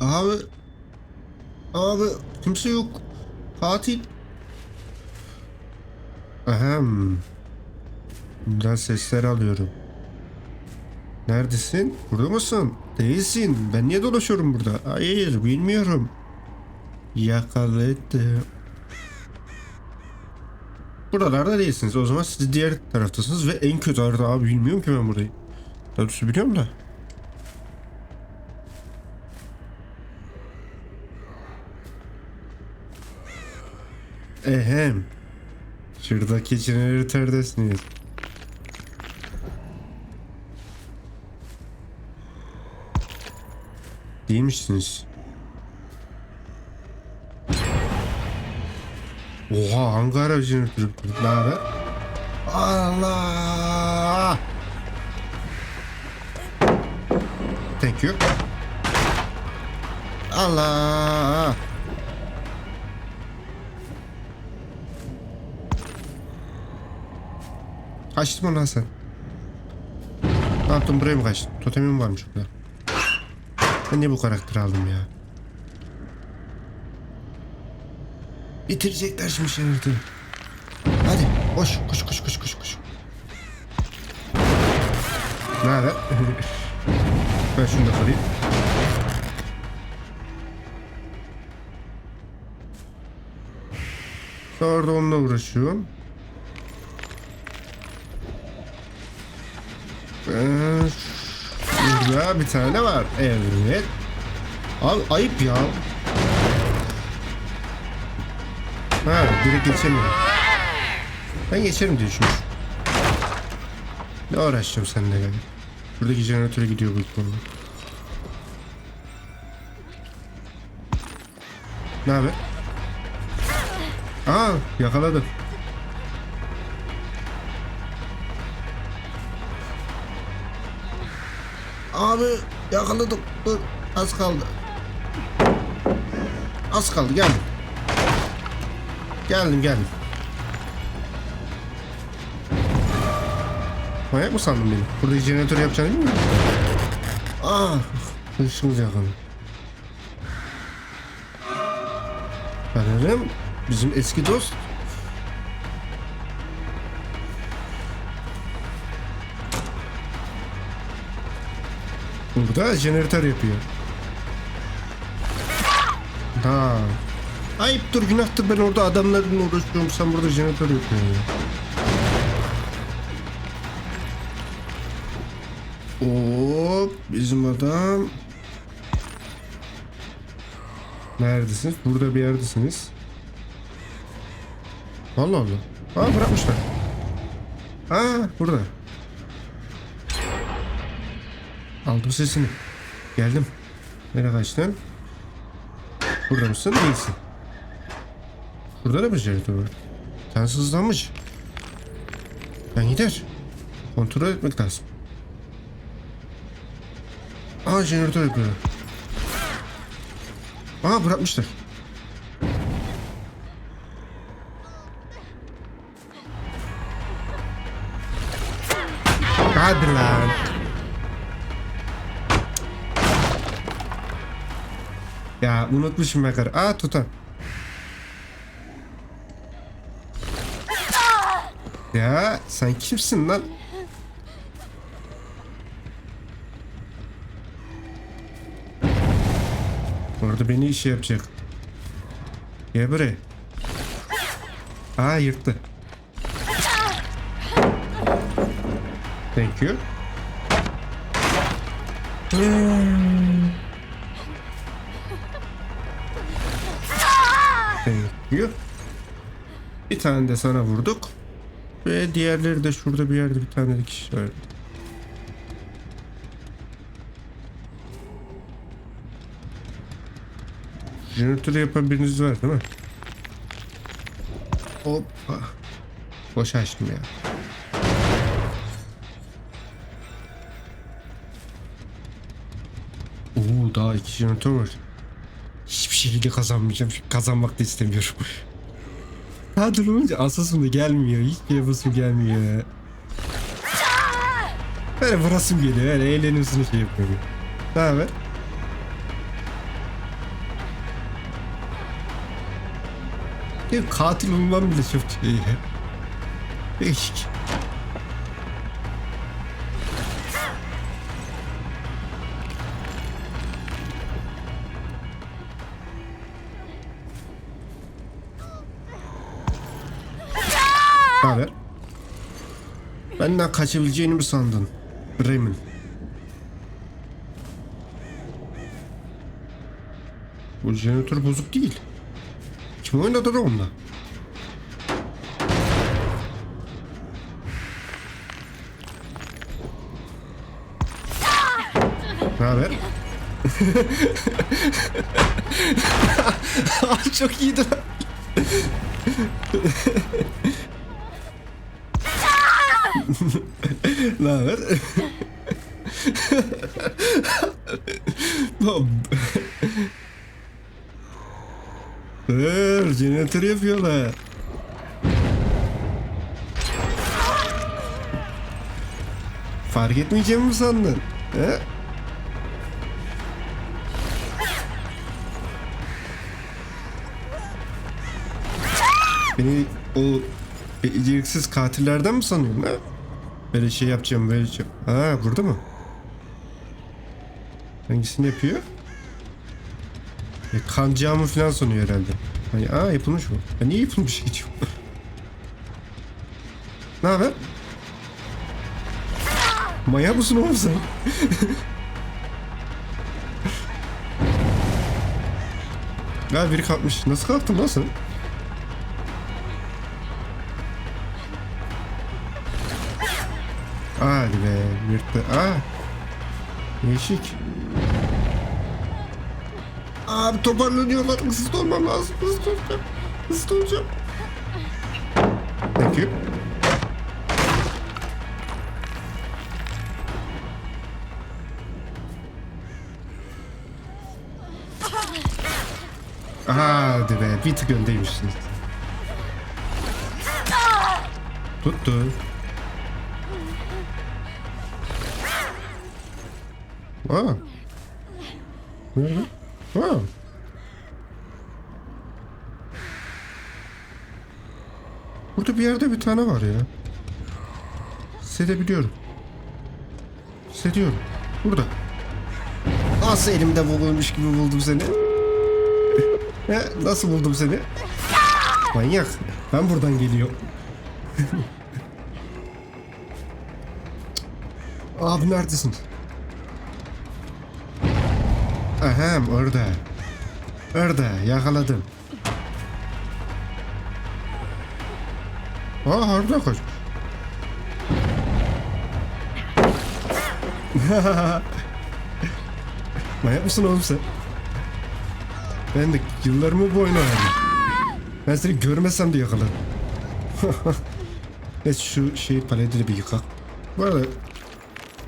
Abi. Abi kimse yok. Katil. Ahem. Bundan sesler alıyorum. Neredesin? Burada mısın? Değilsin. Ben niye dolaşıyorum burada? Hayır bilmiyorum. Yakaladım. Buralarda değilsiniz. O zaman siz diğer taraftasınız ve en kötü arada abi bilmiyorum ki ben burayı. Tabii biliyorum da. Ehem. Şuradaki jeneratordasınız. Değil misiniz? Oha hangi jeneratörü? Ne haber? Allah! Thank you. Allah! Kaçtın mı lan sen? Ne yaptın buraya mı kaçtın? Totemim varmış burada. Ben niye bu karakteri aldım ya? Bitirecekler şimdi şehreti. Hadi koş koş koş koş koş koş. Ne haber? ben şunu da kırayım. Orada onunla uğraşıyorum. Burada bir tane var. Evet. Abi ayıp ya. Ha direkt geçemiyorum. Ben geçerim diye düşünmüşüm. Ne uğraşacağım seninle yani. Buradaki jeneratöre gidiyor bu konu. Ne haber? Aa yakaladım. Abi yakaladım. Dur az kaldı. Az kaldı geldim. Geldim geldim. Manyak mı sandın beni? Burada jeneratör yapacağını bilmiyor musun? Ah, hırsımız yakın. Sanırım bizim eski dost. Burada jeneratör yapıyor. Ha. Ayıptır günahtır ben orada adamlarla uğraşıyorum sen burada jeneratör yapıyorsun ya. Hop bizim adam. Neredesiniz? Burada bir yerdesiniz. Allah Allah. Aa bırakmışlar. Aa burada. Aldım sesini. Geldim. Nereye kaçtın? Burada mısın? Değilsin. Burada da bir jeneratör var. Tanrısı hızlanmış. Ben gider. Kontrol etmek lazım. Aa jeneratör yapıyor. Aa bırakmışlar. Hadi lan. Ya unutmuşum karı. Aa tutan. Ya sen kimsin lan? Orada beni işe yapacak. Gel buraya. Aa yırttı. Thank you. Thank you. Bir tane de sana vurduk. Ve diğerleri de şurada bir yerde bir tane de kişi var. Jeneratörü yapan biriniz var değil mi? Hoppa. Boş açtım ya. Oo daha iki jeneratör var şekilde kazanmayacağım. Kazanmak da istemiyorum. Kadro olunca asasım gelmiyor. Hiçbir yapasım gelmiyor. Böyle vurasım geliyor. Öyle eğlenimsini şey yapıyorum. Ne haber? Ya katil olmam bile çok şey. Değişik. Ne haber? Benden kaçabileceğini mi sandın? Bremen. Bu jeneratör bozuk değil. Kim oynadı da onunla? Ne haber? Çok iyiydi lan. Ne haber? Lan. Dur, jeneratör yapıyorlar. Fark etmeyeceğimi mi sandın? He? Beni o beceriksiz katillerden mi sanıyorsun ha? Böyle şey yapacağım, böyle şey. Ha burada mı? Hangisini yapıyor? E, kancağımı falan sanıyor herhalde. Hani aa yapılmış mı? Ya niye yapılmış hiç? ne haber? Maya mısın oğlum sen? ya biri kalkmış. Nasıl kalktın lan sen? Hadi be yırttı. Aa. Değişik. Abi toparlanıyorlar. Hızlı olmam lazım. Hızlı olacağım. Hızlı olacağım. Thank you. Hadi be bir tık öndeymişsiniz. Tuttu. Nerede? Aa. Burada bir yerde bir tane var ya. Hissedebiliyorum. Hissediyorum. Burada. Nasıl elimde bulunmuş gibi buldum seni? Nasıl buldum seni? Manyak. Ben buradan geliyorum. Abi neredesin? Aha orada. Orada yakaladım. Aa orada kaç. Manyak mısın oğlum sen? Ben de yıllarımı bu oyunu oynadım. Ben seni görmesem de yakaladım. Neyse şu şey paleti de bir yıkak. Bu arada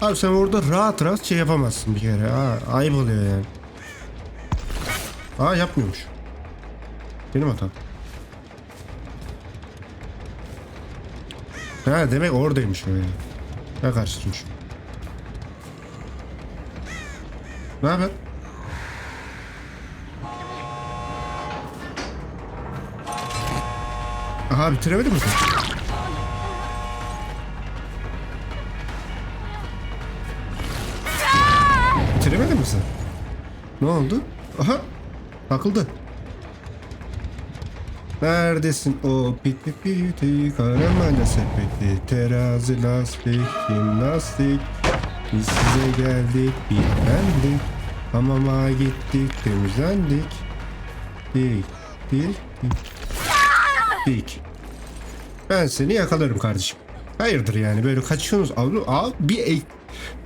Abi sen orada rahat rahat şey yapamazsın bir kere. Ha, ayıp oluyor yani. Aa yapmıyormuş. Benim hatam. Ha demek oradaymış o ya. Ben karıştırmışım. Ne haber? Aha bitiremedin mi sen? Bitiremedin mi sen? Ne oldu? Aha takıldı. Neredesin? O piti piti karamele sepeti. Terazi lastik jimnastik. Biz size geldik bitlendik Hamama gittik temizlendik. Dik dik dik Ben seni yakalarım kardeşim. Hayırdır yani böyle kaçıyorsunuz? Abi, abi bir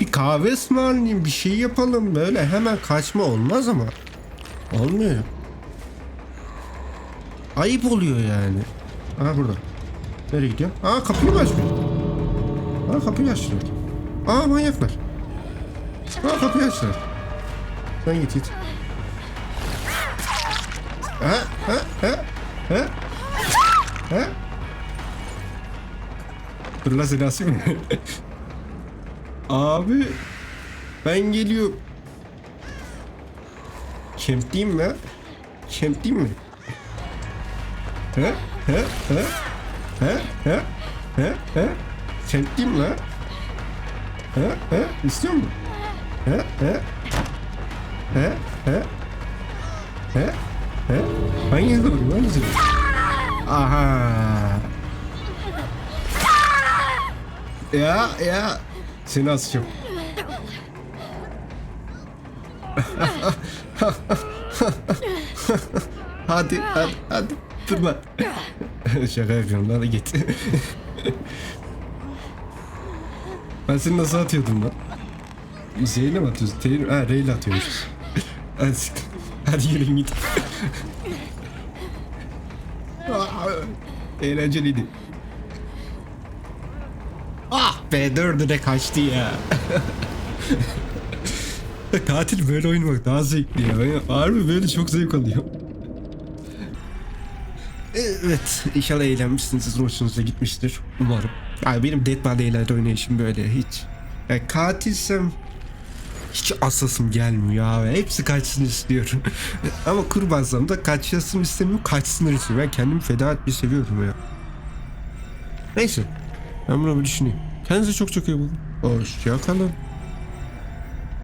bir kahve ısmarlayayım bir şey yapalım. Böyle hemen kaçma olmaz ama olmuyor Ayıp oluyor yani. Aha burada. Nereye gidiyor? Aa kapıyı mı açmıyor? Aa kapıyı açtılar. Aa manyaklar. Aa kapıyı açtılar. Sen git git. Ha ha ha ha ha Dur la asayım. Abi ben geliyorum. Kemp diyeyim mi? Kemp diyeyim mi? He? He? He? He? He? He? He? Kim lan? He? He? İstiyor musun? He? He? He? He? He? He? Hangisi doğru? Hangisi doğru? Aha. Ya ya. Seni asacağım. Hadi hadi hadi. Durma. Şaka yapıyorum lan git. ben seni nasıl atıyordum lan? Zeyn'e mi atıyorsun? Teyin, ha R'yle atıyormuşuz. hadi, siktir. hadi yürüyün git. Aa, Eğlenceliydi. Ah be dördü de kaçtı ya. Katil böyle oynamak daha zevkli ya. Ben harbi böyle çok zevk alıyorum. Evet, inşallah eğlenmişsinizdir, hoşunuza gitmiştir. Umarım. Abi benim Dead by Daylight oynayışım böyle hiç. Yani katilsem hiç asasım gelmiyor abi. Hepsi kaçsın istiyorum. Ama kurbansam da kaçasım istemiyorum, kaçsınlar istiyorum. Ben kendimi feda etmeyi seviyorum ya. Neyse. Ben bunu bir düşüneyim. Kendinize çok çok iyi bakın. Hoşçakalın.